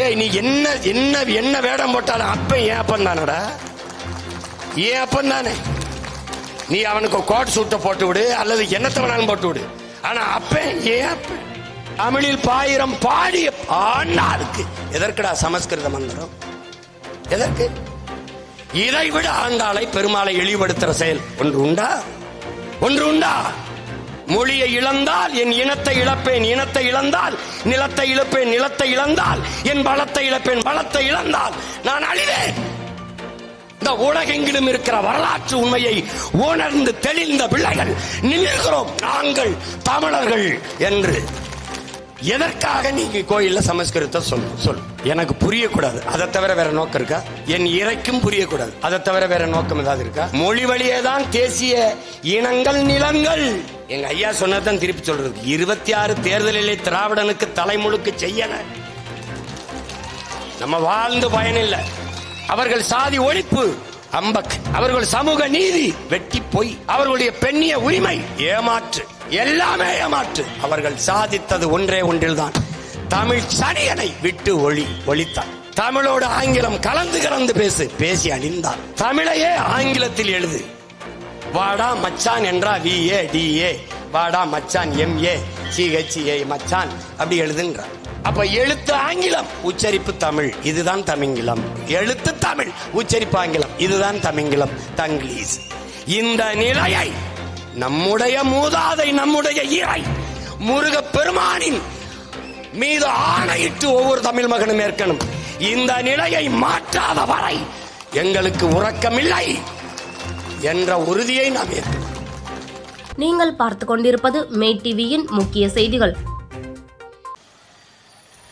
ஏய் நீ என்ன என்ன என்ன வேடம் போட்டாலும் அப்பன் ஏன் அப்பன் தானடா? ஏன் அப்பன் தானே? நீ அவனுக்கு கோட் சூட்டை போட்டு விடு அல்லது என்னத்தை வேணாலும் போட்டு விடு. ஆனா அப்பன் ஏன் அப்பன்? தமிழில் பாயிரம் பாடிய ஆண்டாளுக்கு எதற்குடா சமஸ்கிருத மந்திரம் எதற்கு? இதை விட ஆண்டாளை பெருமாளை இழிவுபடுத்துற செயல் ஒன்று உண்டா? ஒன்று உண்டா? மொழியை இழந்தால் என் இனத்தை இழப்பேன் இனத்தை இழந்தால் நிலத்தை இழப்பேன் நிலத்தை இழந்தால் என் பலத்தை இழப்பேன் பலத்தை இழந்தால் நான் அழிவேன். இந்த உலகெங்கிலும் இருக்கிற வரலாற்று உண்மையை உணர்ந்து தெளிந்த பிள்ளைகள் நின்றுகிறோம் நாங்கள் தமிழர்கள் என்று. எதற்காக நீங்க கோயில்ல சமஸ்கிருதம் சொல்லு சொல்? எனக்கு புரியக்கூடாது. அதை தவிர வேற நோக்கம் இருக்கா? என் இறைக்கும் புரியக்கூடாது. அதை தவிர வேற நோக்கம் ஏதாவது இருக்கா? மொழி வழியே தான் தேசிய இனங்கள் நிலங்கள். எங்க ஐயா சொன்னதான் திருப்பி சொல்றது இருபத்தி ஆறு தேர்தலிலே திராவிடனுக்கு தலைமுழுக்கு செய்யல. நம்ம வாழ்ந்து பயனில்லை. அவர்கள் சாதி ஒழிப்பு அம்பக். அவர்கள் சமூக நீதி வெட்டி பொய். அவர்களுடைய பெண்ணிய உரிமை ஏமாற்று. எல்லாமே ஏமாற்று. அவர்கள் சாதித்தது ஒன்றே ஒன்றில்தான். தமிழ் சனியனை விட்டு ஒளி ஒழித்தான் தமிழோடு ஆங்கிலம் கலந்து கலந்து பேசு பேசி அழிந்தார். தமிழையே ஆங்கிலத்தில் எழுது. வாடா மச்சான் என்றா வி ஏ டி ஏ. வாடா மச்சான் எம் ஏ சிஹெச் ஏ மச்சான் அப்படி எழுதுன்றார். அப்ப எழுத்து ஆங்கிலம் உச்சரிப்பு தமிழ். இதுதான் தமிங்கிலம். எழுத்து தமிழ் உச்சரிப்பு ஆங்கிலம். இதுதான் தமிங்கிலம். தங்கிலீஷ் இந்த நிலையை நம்முடைய மூதாதை நம்முடைய இறை முருக பெருமானின் மீது ஆணையிட்டு ஒவ்வொரு தமிழ் மகனும் ஏற்கணும் இந்த நிலையை மாற்றாத வரை எங்களுக்கு உறக்கமில்லை என்ற உறுதியை நாம் ஏற்கிறோம் நீங்கள் பார்த்து கொண்டிருப்பது மே டிவியின் முக்கிய செய்திகள்.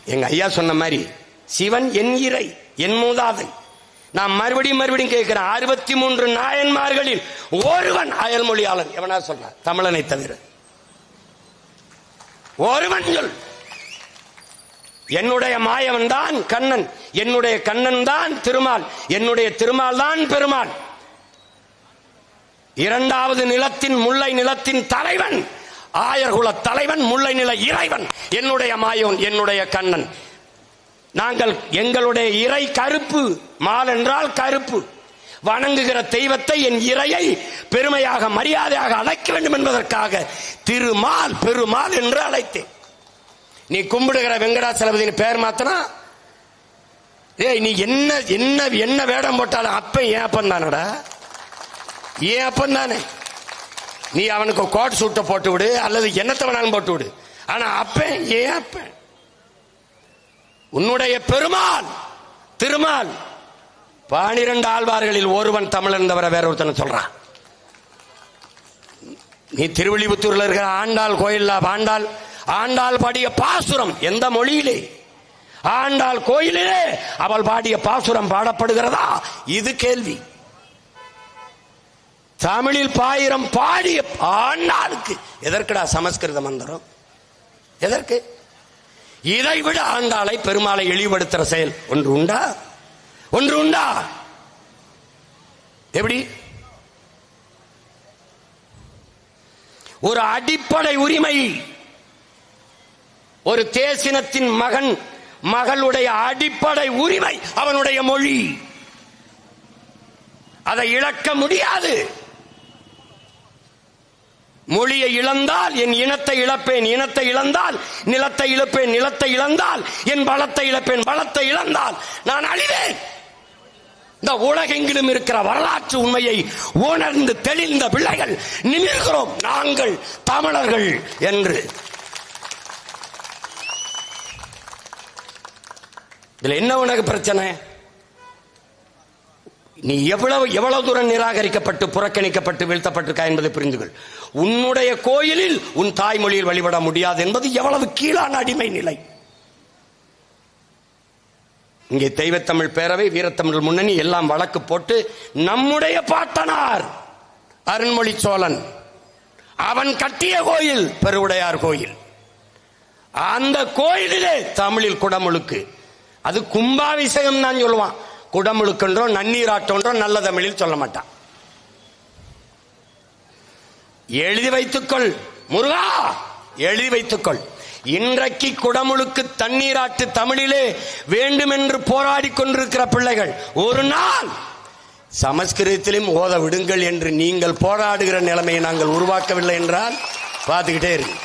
எங்க ஐயா சொன்ன மாதிரி சிவன் என் இறை என் மூதாதை. நான் மறுபடியும் மறுபடியும் கேட்கிறேன். அறுபத்தி மூன்று நாயன்மார்களில் ஒருவன் அயல்மொழியாளன் எவனா சொல்ற? தமிழனை தவிர. ஒருவன் சொல். என்னுடைய மாயவன் தான் கண்ணன். என்னுடைய கண்ணன் தான் திருமால். என்னுடைய திருமால் தான் பெருமாள் இரண்டாவது நிலத்தின் முல்லை நிலத்தின் தலைவன். ஆயர்குல தலைவன் முல்லை நில இறைவன். என்னுடைய மாயவன் என்னுடைய கண்ணன். நாங்கள் எங்களுடைய இறை கருப்பு மால் என்றால் கருப்பு. வணங்குகிற தெய்வத்தை என் இறையை பெருமையாக மரியாதையாக அழைக்க வேண்டும் என்பதற்காக திருமால் பெருமாள் என்று அழைத்தேன். நீ கும்பிடுகிற வெங்கடாச்சலபதி பேர் மாத்தனா ஏய் நீ என்ன என்ன என்ன வேடம் போட்டாலும் அப்பன் ஏன் அப்பன் தானடா? ஏன் அப்பன் தானே? நீ அவனுக்கு கோட் சூட்டை போட்டு விடு அல்லது என்னத்தை வேணாலும் போட்டு விடு. ஆனா அப்பன் ஏன் அப்பன்? உன்னுடைய பெருமாள் திருமால் பனிரெண்டு ஆழ்வார்களில் ஒருவன் தமிழன் தவிர வேற ஒருத்தனை சொல்றான். நீ திருவள்ளிபுத்தூர்ல இருக்கிற ஆண்டாள் கோயில்ல ஆண்டாள் ஆண்டாள் பாடிய பாசுரம் எந்த மொழியிலே? ஆண்டாள் கோயிலிலே அவள் பாடிய பாசுரம் பாடப்படுகிறதா? இது கேள்வி. தமிழில் பாயிரம் பாடிய ஆண்டாளுக்கு எதற்குடா சமஸ்கிருத மந்திரம்? எதற்கு? இதை விட ஆண்டாளை பெருமாளை இழிவுபடுத்துற செயல் ஒன்று உண்டா? ஒன்று உண்டா? எப்படி? ஒரு அடிப்படை உரிமை. ஒரு தேசினத்தின் மகன் மகளுடைய அடிப்படை உரிமை அவனுடைய மொழி. அதை இழக்க முடியாது. மொழியை இழந்தால் என் இனத்தை இழப்பேன் இனத்தை இழந்தால் நிலத்தை இழப்பேன் நிலத்தை இழந்தால் என் பலத்தை இழப்பேன் பலத்தை இழந்தால் நான் அழிவேன். இந்த உலகெங்கிலும் இருக்கிற வரலாற்று உண்மையை உணர்ந்து தெளிந்த பிள்ளைகள் நிமிர்கிறோம் நாங்கள் தமிழர்கள் என்று. இதுல என்ன உனக்கு பிரச்சனை? நீ எவ்வளவு எவ்வளவு தூரம் நிராகரிக்கப்பட்டு புறக்கணிக்கப்பட்டு வீழ்த்தப்பட்டிருக்கா என்பதை புரிந்துகள். உன்னுடைய கோயிலில் உன் தாய்மொழியில் வழிபட முடியாது என்பது எவ்வளவு கீழான அடிமை நிலை. இங்கே தெய்வத்தமிழ் பேரவை வீரத்தமிழ் முன்னணி எல்லாம் வழக்கு போட்டு நம்முடைய பாட்டனார் அருண்மொழி சோழன் அவன் கட்டிய கோயில் பெருவுடையார் கோயில். அந்த கோயிலிலே தமிழில் குடமுழுக்கு. அது கும்பாபிஷேகம் தான் சொல்லுவான். குடமுழுக்குன்றோ நன்னீராட்டோன்றோ நல்ல தமிழில் சொல்ல மாட்டான். எழுதி வைத்துக்கொள் முருகா! எழுதி வைத்துக்கொள். இன்றைக்கு குடமுழுக்கு தண்ணீராட்டு தமிழிலே வேண்டுமென்று போராடி கொண்டிருக்கிற பிள்ளைகள் ஒரு நாள் சமஸ்கிருதத்திலும் ஓத விடுங்கள் என்று நீங்கள் போராடுகிற நிலைமையை நாங்கள் உருவாக்கவில்லை என்றால் பார்த்துக்கிட்டே இருக்கு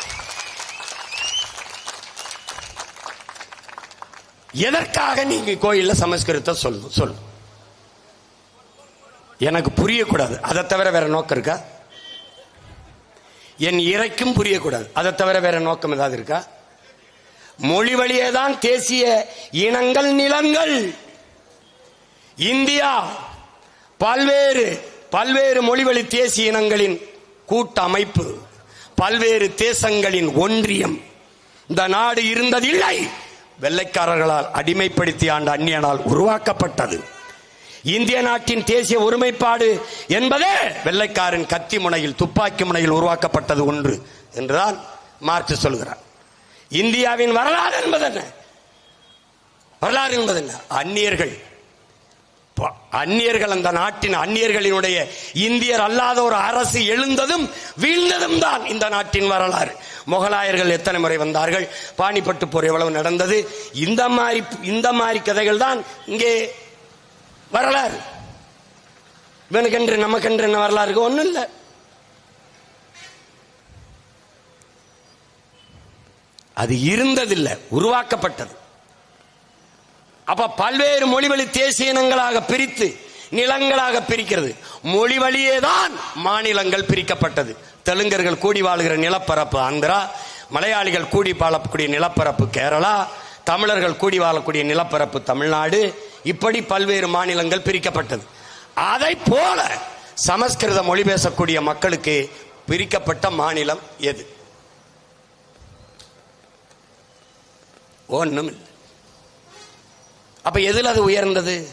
எதற்காக நீங்க கோயில்ல சமஸ்கிருதத்தை சொல்லணும் சொல்லு எனக்கு புரியக்கூடாது. அதை தவிர வேற நோக்கம் இருக்கா? என் இறைக்கும் புரியக்கூடாது. அதை தவிர வேற நோக்கம் ஏதாவது இருக்கா? மொழி வழியே தான் தேசிய இனங்கள் நிலங்கள். இந்தியா பல்வேறு பல்வேறு மொழிவழி தேசிய இனங்களின் கூட்டமைப்பு பல்வேறு தேசங்களின் ஒன்றியம். இந்த நாடு இருந்ததில்லை. வெள்ளைக்காரர்களால் அடிமைப்படுத்தி ஆண்ட அந்நியனால் உருவாக்கப்பட்டது. இந்திய நாட்டின் தேசிய ஒருமைப்பாடு என்பதே வெள்ளைக்காரன் கத்தி முனையில் துப்பாக்கி முனையில் உருவாக்கப்பட்டது ஒன்று என்றுதான் மார்க்ஸ் சொல்கிறார். இந்தியாவின் வரலாறு என்பது என்ன வரலாறு என்பது என்ன அந்நியர்கள் அந்நியர்கள் அந்த நாட்டின் அந்நியர்களினுடைய இந்தியர் அல்லாத ஒரு அரசு எழுந்ததும் வீழ்ந்ததும் தான் இந்த நாட்டின் வரலாறு. முகலாயர்கள் எத்தனை முறை வந்தார்கள்? பாணிப்பட்டு போர் எவ்வளவு நடந்தது? இந்த மாதிரி இந்த மாதிரி கதைகள் தான் இங்கே வரலாறு. இவனுக்கென்று நமக்கென்று என்ன வரலாறு? ஒன்றும் இல்லை. அது இருந்ததில்லை உருவாக்கப்பட்டது. அப்ப பல்வேறு மொழிவழி தேசிய இனங்களாக பிரித்து நிலங்களாக பிரிக்கிறது. மொழி வழியே தான் மாநிலங்கள் பிரிக்கப்பட்டது. தெலுங்கர்கள் கூடி வாழுகிற நிலப்பரப்பு ஆந்திரா மலையாளிகள் கூடி வாழக்கூடிய நிலப்பரப்பு கேரளா தமிழர்கள் கூடி வாழக்கூடிய நிலப்பரப்பு தமிழ்நாடு. இப்படி பல்வேறு மாநிலங்கள் பிரிக்கப்பட்டது. அதை போல சமஸ்கிருத மொழி பேசக்கூடிய மக்களுக்கு பிரிக்கப்பட்ட மாநிலம் எது? ஒன்றும் இல்லை அப்ப எதில் அது உயர்ந்தது?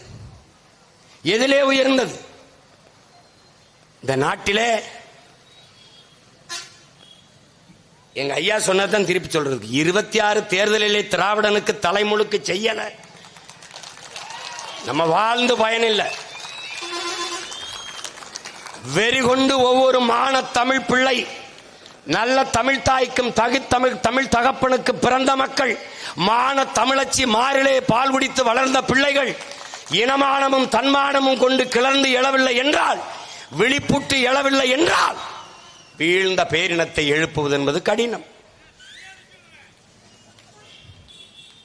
எதிலே உயர்ந்தது. இந்த நாட்டிலே எங்க ஐயா சொன்னதான் திருப்பி சொல்றது இருபத்தி ஆறு தேர்தலிலே திராவிடனுக்கு தலைமுழுக்கு செய்யல. நம்ம வாழ்ந்து பயனில்லை. வெறி கொண்டு ஒவ்வொரு மான தமிழ் பிள்ளை நல்ல தமிழ் தாய்க்கும் தகு தமிழ் தமிழ் தகப்பனுக்கு பிறந்த மக்கள் மான தமிழச்சி மாறிலே பால் குடித்து வளர்ந்த பிள்ளைகள் இனமானமும் தன்மானமும் கொண்டு கிளர்ந்து எழவில்லை என்றால் விழிப்புட்டு எழவில்லை என்றால் வீழ்ந்த பேரினத்தை எழுப்புவது என்பது கடினம்.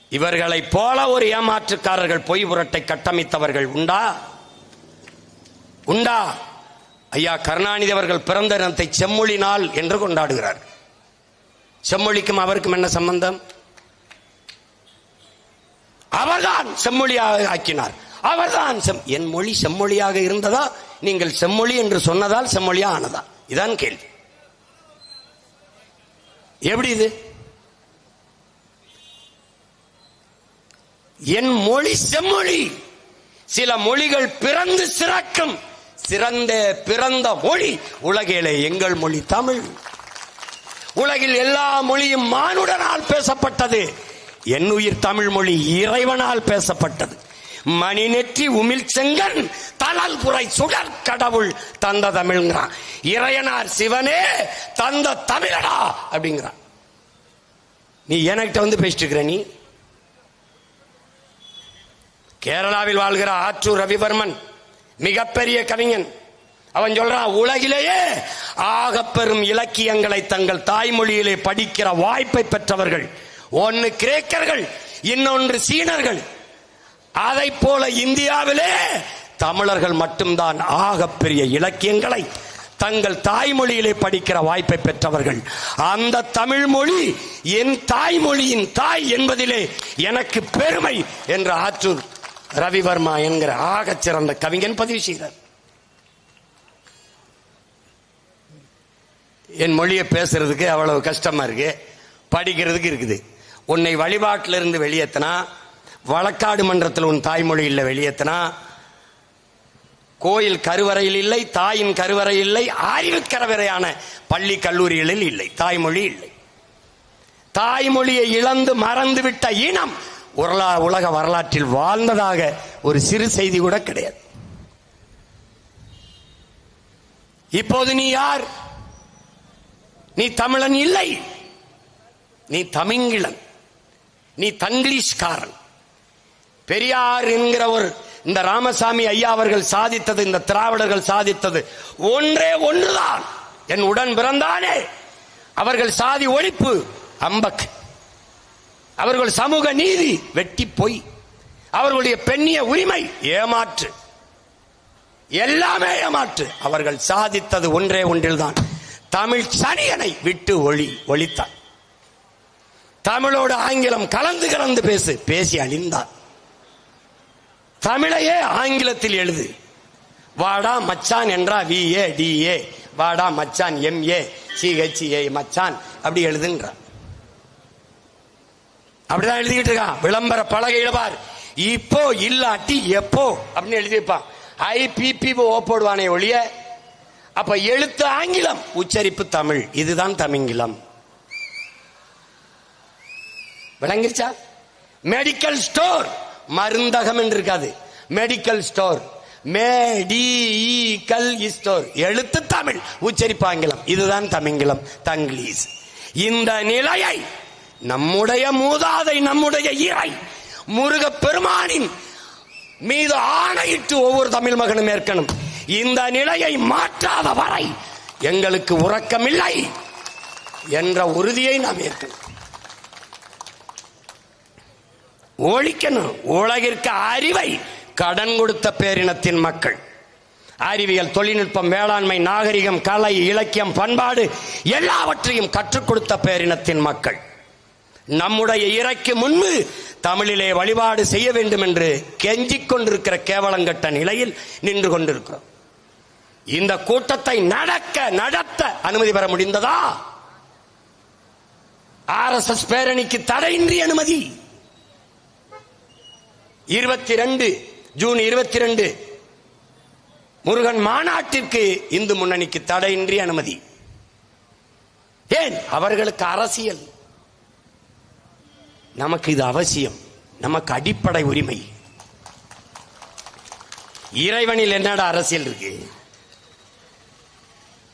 இவர்களைப் போல ஒரு ஏமாற்றுக்காரர்கள் பொய் புரட்டை கட்டமைத்தவர்கள் உண்டா? உண்டா? ஐயா கருணாநிதி அவர்கள் பிறந்த தினத்தை செம்மொழி நாள் என்று கொண்டாடுகிறார். செம்மொழிக்கும் அவருக்கும் என்ன சம்பந்தம்? அவர்தான் செம்மொழியாக ஆக்கினார். அவர்தான் செம்- என் மொழி செம்மொழியாக இருந்ததா? நீங்கள் செம்மொழி என்று சொன்னதால் செம்மொழியா ஆனதா? இதான் கேள்வி. எப்படி இது? என் மொழி செம்மொழி. சில மொழிகள் பிறந்து சிறக்கும். சிறந்த பிறந்த மொழி உலகிலே எங்கள் மொழி தமிழ். உலகில் எல்லா மொழியும் மானுடனால் பேசப்பட்டது. என் உயிர் தமிழ் மொழி இறைவனால் பேசப்பட்டது. மணி நெற்றி உமிழ் செங்கன் புரை சுடர் கடவுள் தந்த தமிழ்ங்கிறான். இறையனார் சிவனே தந்த தமிழடா அப்படிங்கிறான். நீ என்கிட்ட வந்து பேசிட்டு இருக்கிற நீ? கேரளாவில் வாழ்கிற ஆற்றூர் ரவிவர்மன் மிகப்பெரிய கவிஞன். அவன் சொல்றான் உலகிலேயே ஆகப்பெரும் இலக்கியங்களை தங்கள் தாய்மொழியிலே படிக்கிற வாய்ப்பை பெற்றவர்கள் ஒன்னு கிரேக்கர்கள் இன்னொன்று சீனர்கள். அதை போல இந்தியாவிலே தமிழர்கள் மட்டும்தான் ஆகப்பெரிய இலக்கியங்களை தங்கள் தாய்மொழியிலே படிக்கிற வாய்ப்பை பெற்றவர்கள். அந்த தமிழ் மொழி என் தாய்மொழியின் தாய் என்பதிலே எனக்கு பெருமை என்ற ஆற்றூர் ரவிவர்மா என்கிற ஆகச் சிறந்த கவிஞன் பதிவு செய்தார். என் மொழியை பேசுறதுக்கு அவ்வளவு கஷ்டமா இருக்கு. படிக்கிறதுக்கு இருக்குது. உன்னை வழிபாட்டிலிருந்து இருந்து வெளியேத்தினா வழக்காடு மன்றத்தில் உன் தாய்மொழி இல்லை வெளியேத்தினா கோயில் கருவறையில் இல்லை தாயின் கருவறை இல்லை அறிவு கரவறையான பள்ளி கல்லூரிகளில் இல்லை. தாய்மொழி இல்லை. தாய்மொழியை இழந்து மறந்துவிட்ட இனம் உரலா உலக வரலாற்றில் வாழ்ந்ததாக ஒரு சிறு செய்தி கூட கிடையாது. இப்போது நீ யார்? நீ தமிழன் இல்லை. நீ தமிங்கிலன். நீ தங்கிலீஷ்காரன். பெரியார் என்கிற ஒரு இந்த ராமசாமி ஐயா அவர்கள் சாதித்தது இந்த திராவிடர்கள் சாதித்தது ஒன்றே ஒன்றுதான். என் உடன் பிறந்தானே. அவர்கள் சாதி ஒழிப்பு அம்பக் அவர்கள் சமூக நீதி வெட்டி பொய் அவர்களுடைய பெண்ணிய உரிமை ஏமாற்று. எல்லாமே ஏமாற்று. அவர்கள் சாதித்தது ஒன்றே ஒன்றில்தான். தமிழ் சனியனை விட்டு ஒளி ஒழித்தான். தமிழோடு ஆங்கிலம் கலந்து கலந்து பேசு பேசி அழிந்தான். தமிழையே ஆங்கிலத்தில் எழுது. வாடா மச்சான் என்றா வி ஏ டி ஏ வாடா மச்சான் எம் ஏ சிஹெச் ஏ மச்சான் அப்படி எழுதுன்றான். அப்படிதான் எழுதிக்கிட்டு இருக்கான் விளம்பர பலகையில பார் இப்போ இல்லாட்டி எப்போ? அப்படின்னு எழுதியிருப்பான் ஐபிபி ஓ போடுவானே ஒழிய அப்ப எழுத்து ஆங்கிலம் உச்சரிப்பு தமிழ். இதுதான் தமிங்கிலம். விளங்கிருச்சா? மெடிக்கல் ஸ்டோர் மருந்தகம் என்று இருக்காது மெடிக்கல் ஸ்டோர் மேடிக்கல் ஸ்டோர் எழுத்து தமிழ் உச்சரிப்பு ஆங்கிலம். இதுதான் தமிங்கிலம் தங்கிலீஷ் இந்த நிலையை நம்முடைய மூதாதை நம்முடைய இறை முருக பெருமானின் மீது ஆணையிட்டு ஒவ்வொரு தமிழ் மகனும் ஏற்கணும் இந்த நிலையை மாற்றாத வரை எங்களுக்கு உறக்கமில்லை என்ற உறுதியை நாம் ஏற்கணும். ஒழிக்கணும். உலகிற்கு அறிவை கடன் கொடுத்த பேரினத்தின் மக்கள். அறிவியல் தொழில்நுட்பம் வேளாண்மை நாகரிகம் கலை இலக்கியம் பண்பாடு எல்லாவற்றையும் கற்றுக் கொடுத்த பேரினத்தின் மக்கள். நம்முடைய இறைக்கு முன்பு தமிழிலே வழிபாடு செய்ய வேண்டும் என்று கெஞ்சிக் கொண்டிருக்கிற கேவலங்கட்ட நிலையில் நின்று கொண்டிருக்கிறோம். இந்த கூட்டத்தை நடக்க நடத்த அனுமதி பெற முடிந்ததா? ஆர் எஸ் எஸ் பேரணிக்கு தடையின்றி அனுமதி. இருபத்தி ரெண்டு ஜூன் இருபத்தி ரெண்டு முருகன் மாநாட்டிற்கு இந்து முன்னணிக்கு தடையின்றி அனுமதி. ஏன்? அவர்களுக்கு அரசியல். நமக்கு இது அவசியம். நமக்கு அடிப்படை உரிமை. இறைவனில் என்னடா அரசியல் இருக்கு?